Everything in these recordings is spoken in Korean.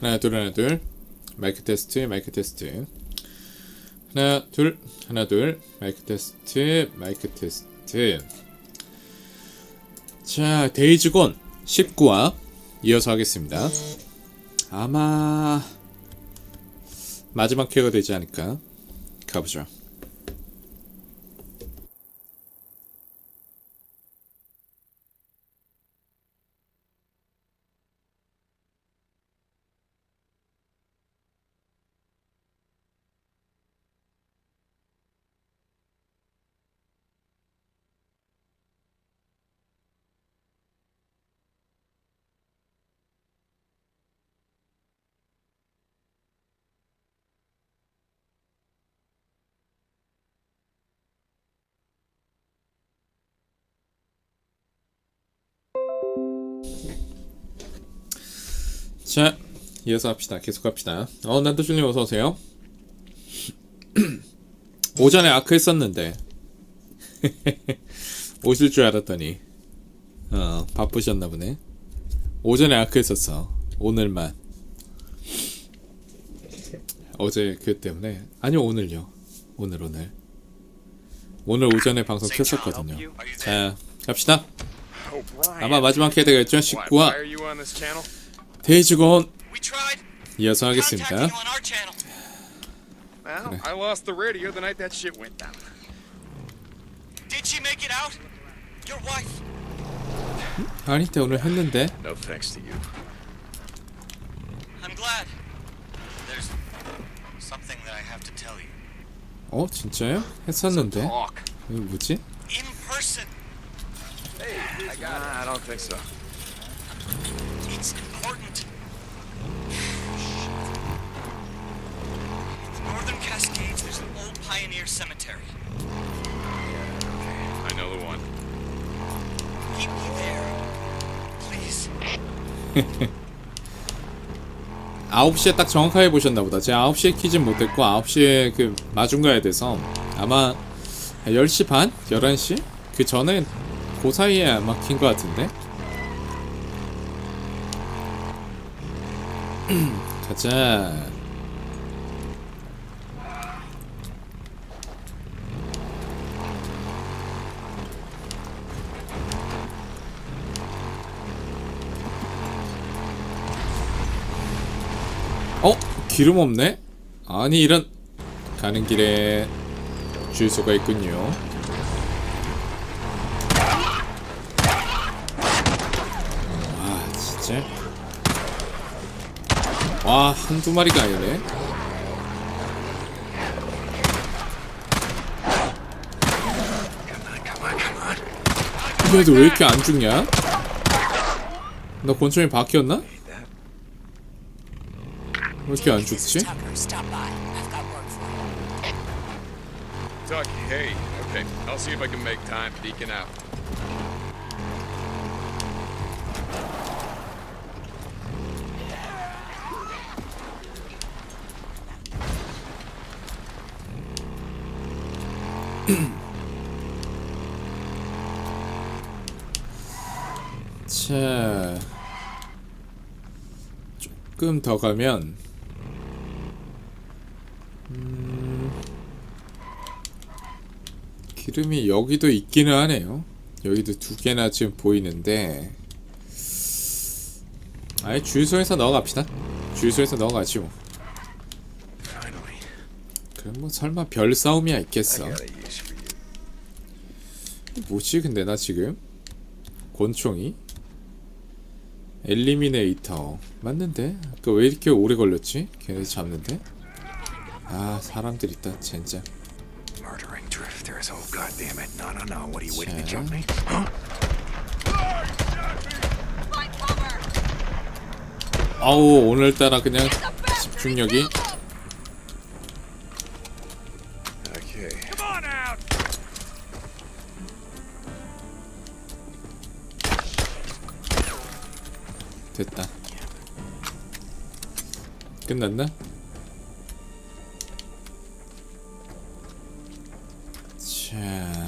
하나 둘 하나 둘. 마이크 테스트 마이크 테스트. 하나 둘 하나 둘. 마이크 테스트 마이크 테스트. 자 데이즈곤 19화 이어서 하겠습니다. 아마 마지막 회가 되지 않을까? 가보죠 자 이어서 합시다. 계속 합시다. 어 난도줄님 어서오세요. 오전에 아크 했었는데. 오실 줄 알았더니. 어 바쁘셨나 보네. 오전에 아크 했었어. 오늘만. 어제 그 때문에. 아니요 오늘요. 오늘 오늘. 오늘 오전에 방송 켰었거든요. 자 갑시다. 아마 마지막 회되겠죠? 19화 Tried 이어서 하겠습니다 you on our channel. Well, I lost the radio the night that shit went down. Did she make it out? Your wife. 아니 때 오늘 했는데 No thanks to you. I'm glad. There's something that I have to tell you. 어 진짜요? 했었는데. 이거 뭐지? In person. I got it. I don't think so. It's important. In the northern Cascades, there's an old pioneer cemetery. I know the one. Meet me there. Please. 9시에 딱 정확하게 보셨나 보다 제가 9시에 키진 못했고 9시에 그 마중 가야 돼서 아마 10시 반? 11시? 그 전에 그 사이에 아마 킨것 같은데 가자 어? 기름 없네? 아니 이런 가는 길에 주유소가 있군요 와 한두 마리가 아니네 그래도 왜 이렇게 안 죽냐? 너 권총이 바뀌었나? 왜 이렇게 안 죽지? 자 조금 더 가면 음, 기름이 여기도 있기는 하네요. 여기도 두 개나 지금 보이는데 아예 주유소에서 넣어갑시다. 주유소에서 넣어가지 뭐. Finally. 그럼 뭐 설마 별 싸움이야 있겠어. 뭐지 근데 나 지금 권총이 엘리미네이터 맞는데 아까 왜 이렇게 오래 걸렸지 걔네 잡는데 아 사람들 있다 진짜 Murdering drifters. Oh, god damn it. No, no, no. What are you waiting to 자. jump me? 아우 오늘따라 그냥 집중력이 끝났나? 자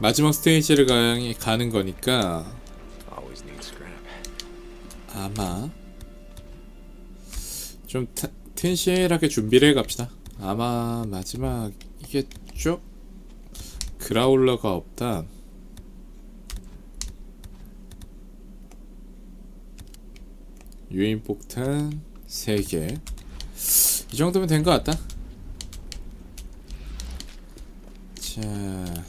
마지막 스테이지를 가, 가는 거니까. 아마 좀 타, 튼실하게 준비를 해 갑시다. 아마 마지막이겠죠? 그라울러가 없다. 유인 폭탄 3개. 이 정도면 된 것 같다. 자.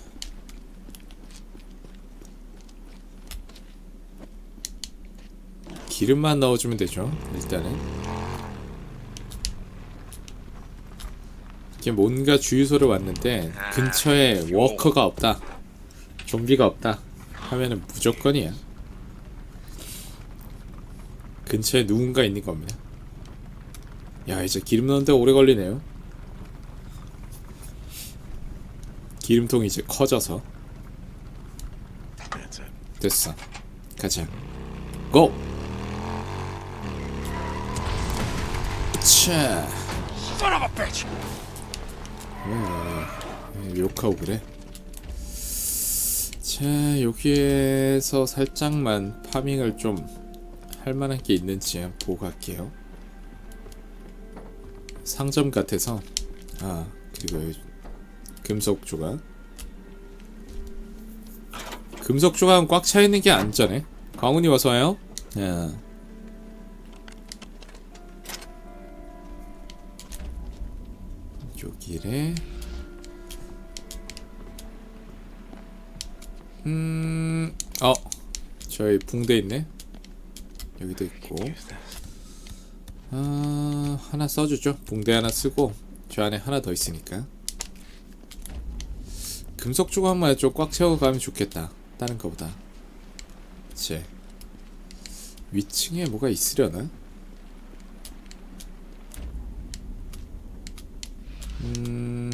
기름만 넣어주면 되죠. 일단은. 이게 뭔가 주유소를 왔는데 근처에 워커가 없다. 좀비가 없다. 하면은 무조건이야. 근처에 누군가 있는 겁니다. 야 이제 기름 넣는데 오래 걸리네요. 기름통이 이제 커져서 됐어. 가자. 고! 차. Son of a bitch! 왜 욕하고 그래? 자 여기에서 살짝만 파밍을 좀 할 만한 게 있는지 보고 갈게요. 상점 같아서 아 그리고 금속 조각 금속 조각은 꽉 차 있는 게 안전해. 광훈이 어서 와요. 야. 여기래. 음, 어, 저희 붕대 있네. 여기도 있고. 아, 하나 써주죠. 붕대 하나 쓰고 저 안에 하나 더 있으니까. 금속 조각만 좀 꽉 채워 가면 좋겠다. 다른 거보다. 제 위층에 뭐가 있으려나? 음.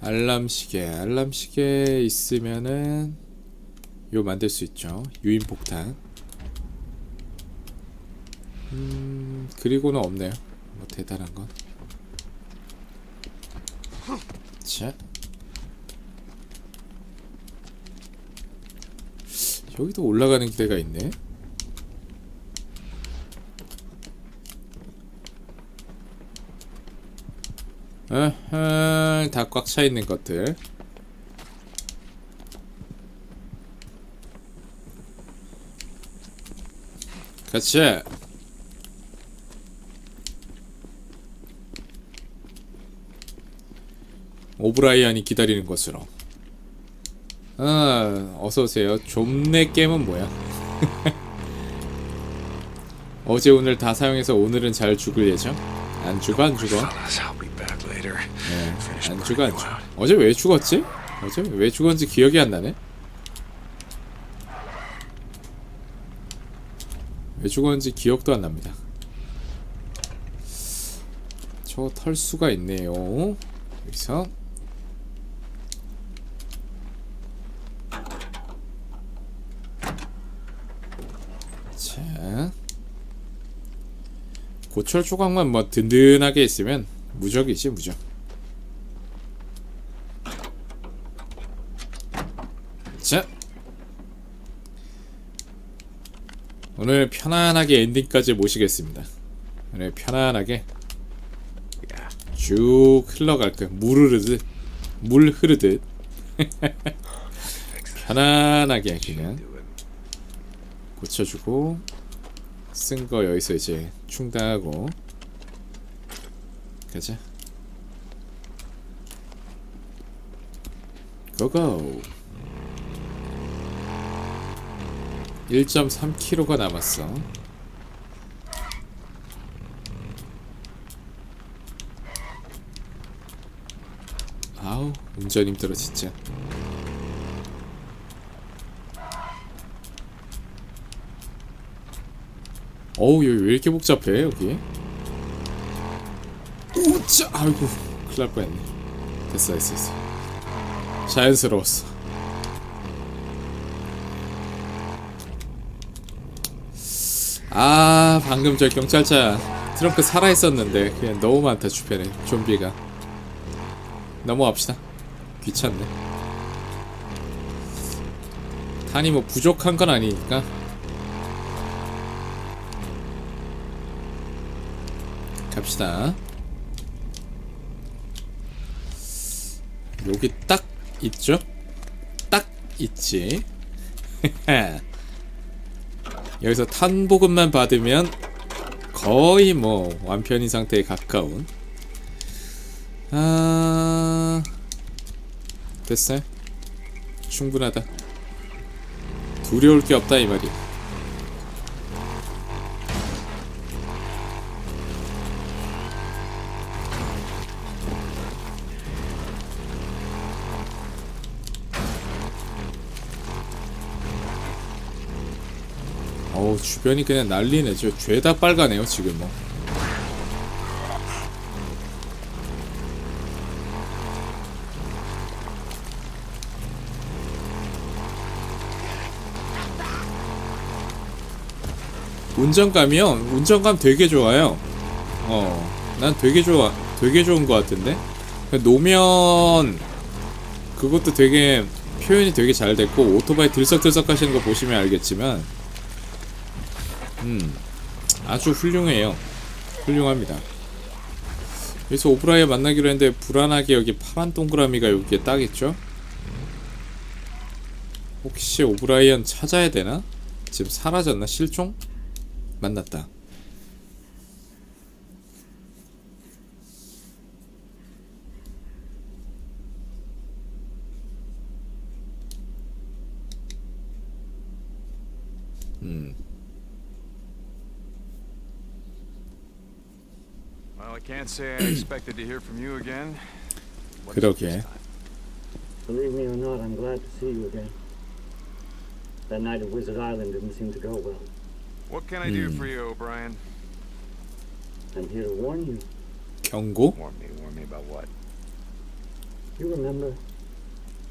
알람 시계, 알람 시계 있으면은 요 만들 수 있죠. 유인 폭탄. 음, 그리고는 없네요. 뭐 대단한 건. 자. 여기도 올라가는 데가 있네. 다 꽉 차 있는 것들. 같이. 오브라이언이 기다리는 것으로. 아, 어서 오세요. 좀내 게임은 뭐야? 어제 오늘 다 사용해서 오늘은 잘 죽을 예정? 안 죽어 안 죽어. 네, 안 죽어 안 죽어. 어제 왜 죽었지? 어제 왜 죽었는지 기억이 안 나네. 왜 죽었는지 기억도 안 납니다. 저 털수가 있네요. 여기서 자 고철 조각만 뭐 든든하게 있으면 무적이지 무적. 자 오늘 편안하게 엔딩까지 모시겠습니다. 오늘 편안하게 쭉 흘러갈 거, 물 흐르듯, 물 흐르듯 편안하게 그냥 고쳐주고 쓴 거 여기서 이제 충당하고 가자. 고고. 1.3km가 남았어. 아우 운전 힘들어 진짜. 어우 여기 왜 이렇게 복잡해 여기? 우짜 아이고 큰일 날 뻔했네. 됐어 됐어 됐어. 자연스러웠어. 아 방금 저 경찰차 트렁크 살아있었는데 그냥 너무 많다 주변에. 좀비가. 넘어갑시다. 귀찮네. 탄이 뭐 부족한 건 아니니까. 갑시다. 여기 딱 있죠? 딱 있지? 여기서 탄보급만 받으면 거의 뭐 완편인 상태에 가까운. 아 됐어요. 충분하다. 두려울 게 없다 이 말이. 어 주변이 그냥 난리네. 저 죄다 빨가네요 지금 뭐. 운전감이요? 운전감 되게 좋아요. 어, 난 되게 좋아, 되게 좋은 것 같은데. 그 노면 그것도 되게 표현이 되게 잘 됐고 오토바이 들썩들썩 하시는 거 보시면 알겠지만, 음, 아주 훌륭해요. 훌륭합니다. 그래서 오브라이어 만나기로 했는데 불안하게 여기 파란 동그라미가 여기에 딱 있죠? 혹시 오브라이언 찾아야 되나? 지금 사라졌나? 실종? 만났다. Well, I can't say I expected to hear from you again. What's 그러게. this time? Believe me or not, I'm glad to see you again. That night at Wizard Island didn't seem to go well. What can I do for you, O'Brien? I'm here to warn you. 경고? Warn me, warn me about what? You remember?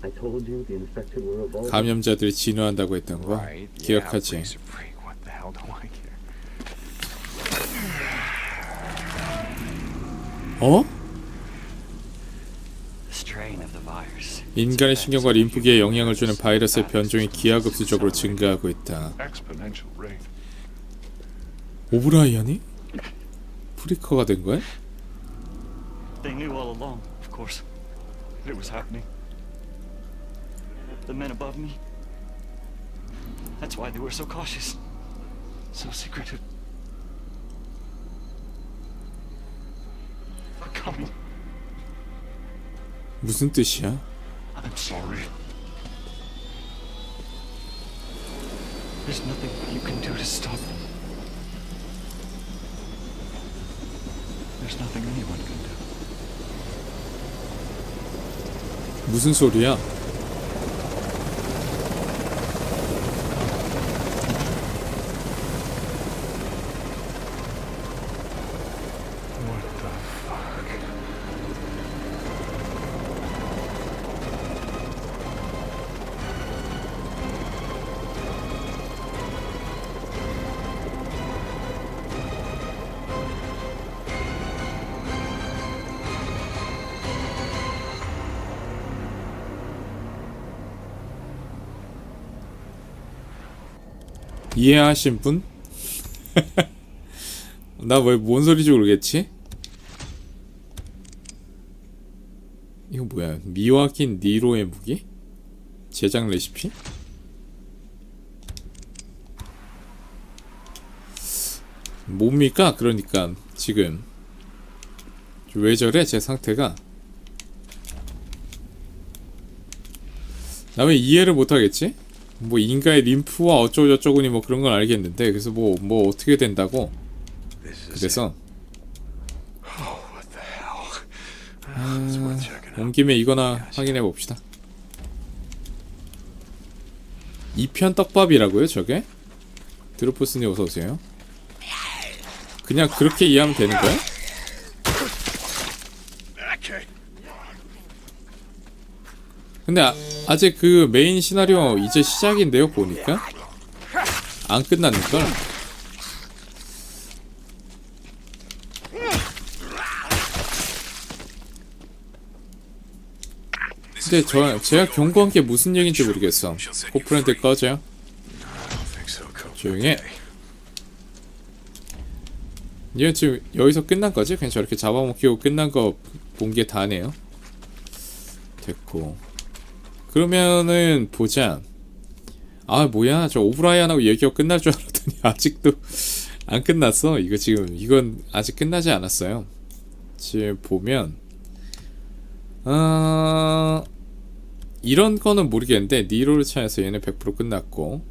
I told you the infected were evolving. 감염자들이 진화한다고 했던 거 Right. Yeah, 기억하지? freaks 어? 인간의 신경과 림프기에 영향을 주는 바이러스의 변종이 기하급수적으로 증가하고 있다. 오브라이언이? 프리커가 된 거야? Coming. 무슨 뜻이야? I'm sorry. There's nothing you can do to stop them. There's nothing anyone can do. 무슨 소리야? 이해하신 분? 나 왜 뭔 소리인지 모르겠지? 이거 뭐야? 미와킨 니로의 무기? 제작 레시피? 뭡니까? 그러니까 지금 왜 저래? 제 상태가 나 왜 이해를 못하겠지? 뭐 인가의 림프와 어쩌고 저쩌고니 뭐 그런 건 알겠는데 그래서 뭐뭐 어떻게 된다고 그래서 checking out. 온 김에 이거나 확인해 봅시다. 2편 떡밥이라고요, 저게? 드로프스님 어서 오세요. 그냥 그렇게 이해하면 되는 거야? 근데 아, 아직 그 메인 시나리오 이제 시작인데요, 보니까 안 끝났는 걸. 근데 저 제가 경고한 게 무슨 얘기인지 모르겠어. 코프랜드 꺼져요. 조용해. 얘 지금 여기서 끝난 거지? 그냥 저렇게 잡아먹히고 끝난 거 본 게 다네요. 됐고. 그러면은 보자. 아 뭐야 저 오브라이언하고 얘기가 끝날 줄 알았더니 아직도 안 끝났어. 이거 지금 이건 아직 끝나지 않았어요. 지금 보면 아 이런 거는 모르겠는데 니로를 차에서 얘는 100% 끝났고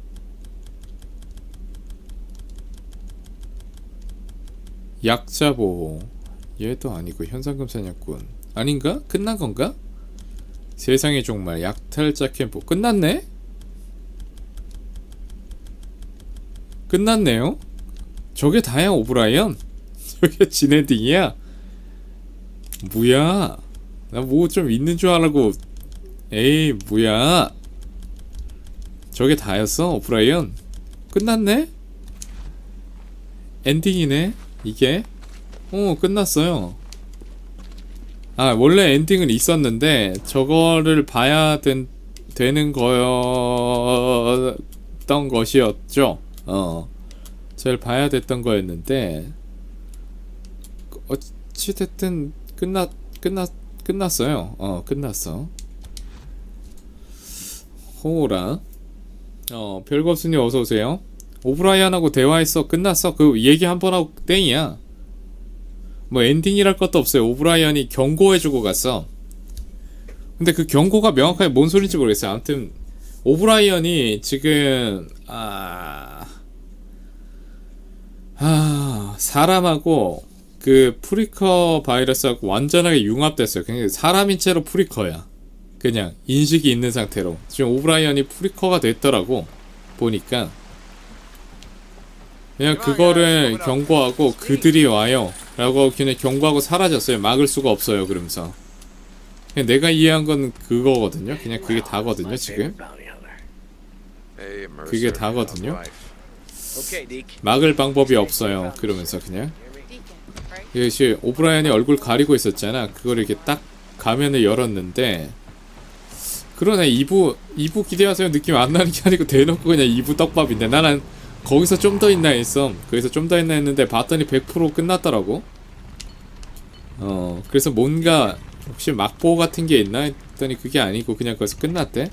약자 보호 얘도 아니고 현상금 사냥꾼 아닌가? 끝난 건가? 세상의 종말 약탈자 캠프 끝났네? 끝났네요? 저게 다야 오브라이언? 저게 진엔딩이야? 뭐야 나 뭐 좀 있는 줄 알고 에이 뭐야 저게 다였어 오브라이언? 끝났네? 엔딩이네 이게 어 끝났어요 아 원래 엔딩은 있었는데 저거를 봐야 된, 되는 거였던 것이었죠. 어. 저를 봐야 됐던 거였는데 어찌됐든 끝났 끝났 끝났어요. 어 끝났어. 호라. 어 별거 없으니 어서 오세요. 오브라이언하고 대화했어. 끝났어. 그 얘기 한 번 하고 땡이야 뭐 엔딩이랄 것도 없어요. 오브라이언이 경고해주고 갔어. 근데 그 경고가 명확하게 뭔 소리인지 모르겠어요. 아무튼 오브라이언이 지금 아... 아 사람하고 그 프리커 바이러스하고 완전하게 융합됐어요. 그냥 사람인 채로 프리커야. 그냥 인식이 있는 상태로. 지금 오브라이언이 프리커가 됐더라고 보니까. 그냥 그거를 경고하고 그들이 와요 라고 그냥 경고하고 사라졌어요. 막을 수가 없어요 그러면서. 그냥 내가 이해한 건 그거거든요. 그냥 그게 다거든요 지금. 그게 다거든요. 막을 방법이 없어요 그러면서 그냥. 이것이 오브라이언이 얼굴 가리고 있었잖아. 그걸 이렇게 딱 가면을 열었는데. 그러네 2부 2부 기대하세요. 느낌 안 나는 게 아니고 대놓고 그냥 2부 떡밥인데. 나는 거기서 좀 더 있나 했어 거기서 좀 더 있나 했는데 봤더니 100% 끝났더라고. 어 그래서 뭔가 혹시 막보 같은 게 있나 했더니 그게 아니고 그냥 거기서 끝났대.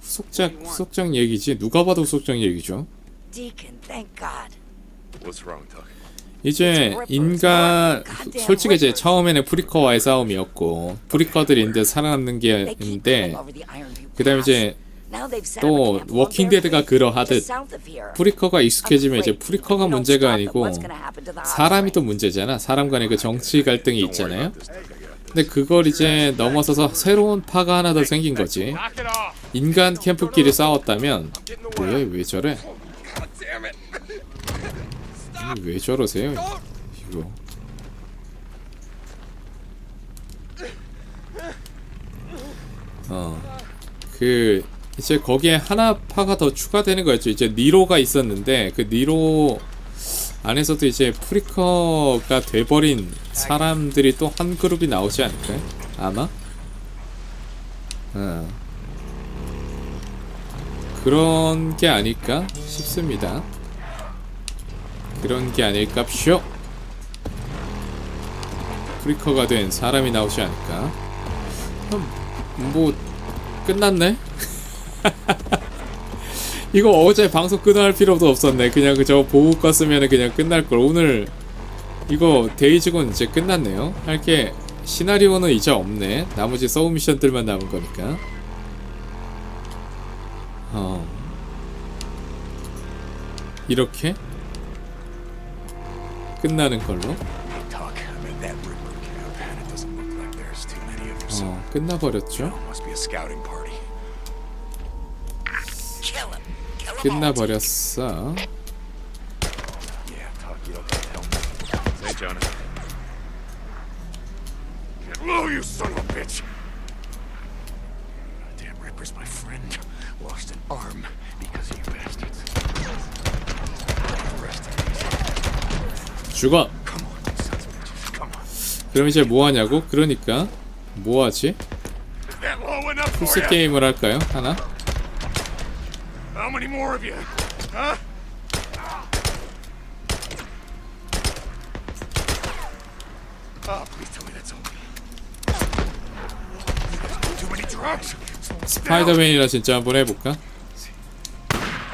후속작 후속작 얘기지. 누가 봐도 후속작 얘기죠? 이제 인간 솔직히 이제 처음에는 프리커와의 싸움이었고 프리커들이 이제 살아남는 게 They keep 있는데 coming over the Ironview 그다음에. 이제 또 up a camp along 워킹 their 데드가 way 그러하듯. 프리커가 익숙해지면 이제 프리커가 문제가 아니고 사람이 또? 문제잖아 사람 간의 그 정치 갈등이 있잖아요. 근데 그걸 이제 넘어서서 새로운 파가 하나 더 생긴 거지. 인간 캠프끼리 싸웠다면. 뭐야 왜 저래 왜 저러세요 이거 어그 이제 거기에 하나 파가 더 추가되는 거였죠. 이제 니로가 있었는데 그 니로 안에서도 이제 프리커가 돼버린 사람들이 또 한 그룹이 나오지 않을까요? 아마? 어. 그런 게 아닐까 싶습니다. 그런 게 아닐까 쇼. 프리커가 된 사람이 나오지 않을까? 그럼 뭐 끝났네 이거 어제 방송 끊어할 필요도 없었네. 그냥 그저 보고 갔으면 그냥 끝날 걸. 오늘 이거 데이즈곤 이제 끝났네요. 할 게 시나리오는 이제 없네. 나머지 서브 미션들만 남은 거니까. 어. 이렇게 끝나는 걸로. 어 끝나버렸죠 끝나버렸어. 죽어. 그럼 이제 뭐하냐고? 그러니까 뭐하지? 풀스? 게임을 할까요? 하나? Many more of you? Huh? Oh. 스파이더맨이라 진짜 한번 해볼까?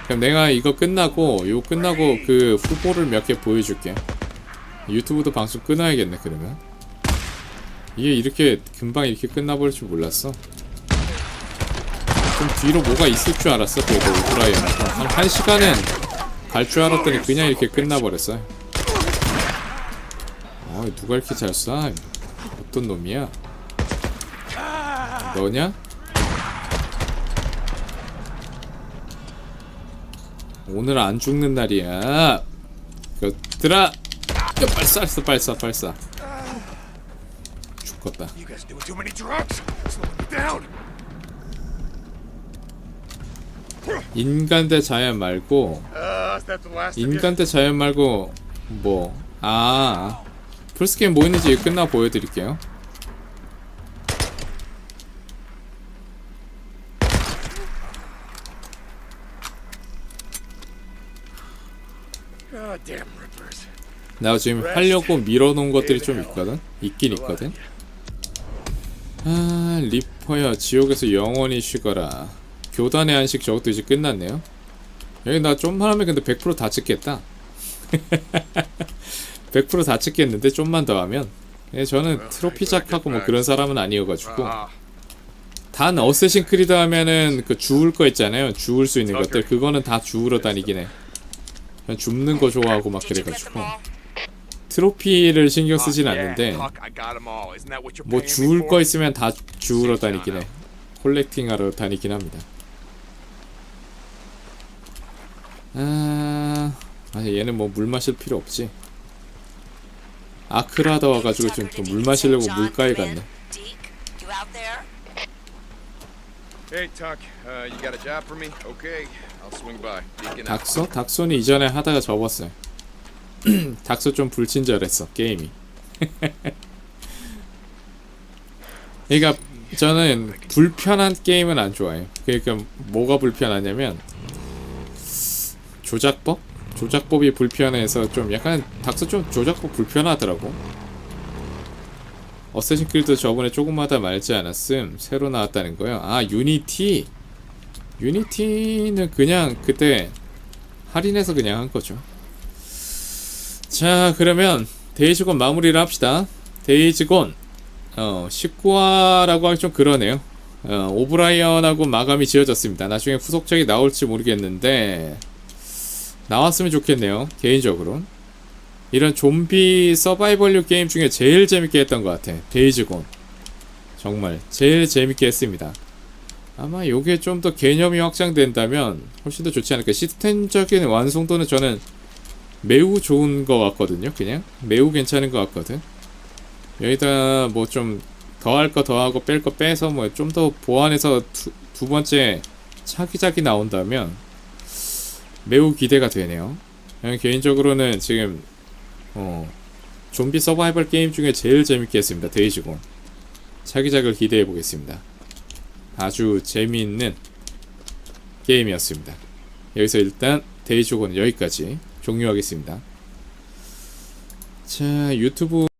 그럼 내가 이거 끝나고 요 끝나고 그 후보를 몇 개 보여줄게 유튜브도 방송 끊어야겠네 그러면 이게 이렇게 금방 이렇게 끝나버릴 줄 몰랐어 좀 뒤로 뭐가 있을 줄 알았어 그래도 오브라이언 한, 한 시간은 갈 줄 알았더니 그냥 이렇게 끝나버렸어 어 누가 이렇게 잘 쏴? 어떤 놈이야? 너냐? 오늘 안 죽는 날이야. 그들아, 야, 발사, 발사, 발사, 발사. 죽겠다. You guys doing too many drugs. Slowing me down. 인간 대 자연 말고? 인간 대 자연 말고 뭐 아. 풀스게임 뭐 있는지 끝나 보여드릴게요. 나 지금 하려고 밀어놓은 것들이 좀 있거든? 있긴 있거든? 아, 리퍼야, 지옥에서 영원히 쉬거라. 교단의 안식 저것도 이제 끝났네요. 여기 나 좀만 하면 근데 100%다 찍겠다. 100%다 찍겠는데, 좀만 더 하면. 예, 저는 트로피작하고 뭐 그런 사람은 아니어가지고. Ah, 단 어쌔신 크리드 하면은 그 주울 거 있잖아요. 주울 수 있는 것들. 그거는 다 주우러 다니긴 해. 그냥 줍는 거 좋아하고 막 그래가지고. 트로피를 신경 쓰진 yeah, 않는데 뭐 주울? 거 있으면 다 주우러 다니긴 해. 콜렉팅하러 다니긴 합니다. 아, 아니 얘는 뭐 물 마실 필요 없지. 아크라다 와가지고 지금 또 물 마시려고 물가에 갔네. Hey, Tuck, uh, you got a job for me? Okay, I'll swing by. Deacon out. 닥소? 닥소는 이전에 하다가 접었어요. 닥소 좀 불친절했어 게임이. 그러니까 저는 불편한 게임은 안 좋아해요. 그러니까 뭐가 불편하냐면 조작법? 조작법이 불편해서 좀 약간 닥소 좀 조작법 불편하더라고. 어쌔신 크리드 저번에 조금마다 말지 않았음 새로 나왔다는 거요. 아 유니티. 유니티는 그냥 그때 할인해서 그냥 한 거죠. 자, 그러면 데이즈곤 마무리를 합시다. 데이즈곤 어, 19화라고 하기 좀 그러네요. 어, 오브라이언하고 마감이 지어졌습니다. 나중에 후속작이 나올지 모르겠는데 나왔으면 좋겠네요. 개인적으로. 이런 좀비 서바이벌류 게임 중에 제일 재밌게 했던 것 같아. 데이즈곤. 정말 제일 재밌게 했습니다. 아마 요게 좀 더 개념이 확장된다면 훨씬 더 좋지 않을까. 시스템적인 완성도는 저는 매우 좋은 것 같거든요. 그냥 매우 괜찮은 것 같거든. 여기다 뭐 좀 더할 거 더하고 뺄 거 빼서 뭐 좀 더 보완해서 두, 두 번째 차기작이 나온다면 매우 기대가 되네요. 개인적으로는 지금 어 좀비 서바이벌 게임 중에 제일 재밌게 했습니다. 데이지곤 차기작을 기대해 보겠습니다. 아주 재미있는 게임이었습니다. 여기서 일단 데이지곤은 여기까지 종료하겠습니다. 자 유튜브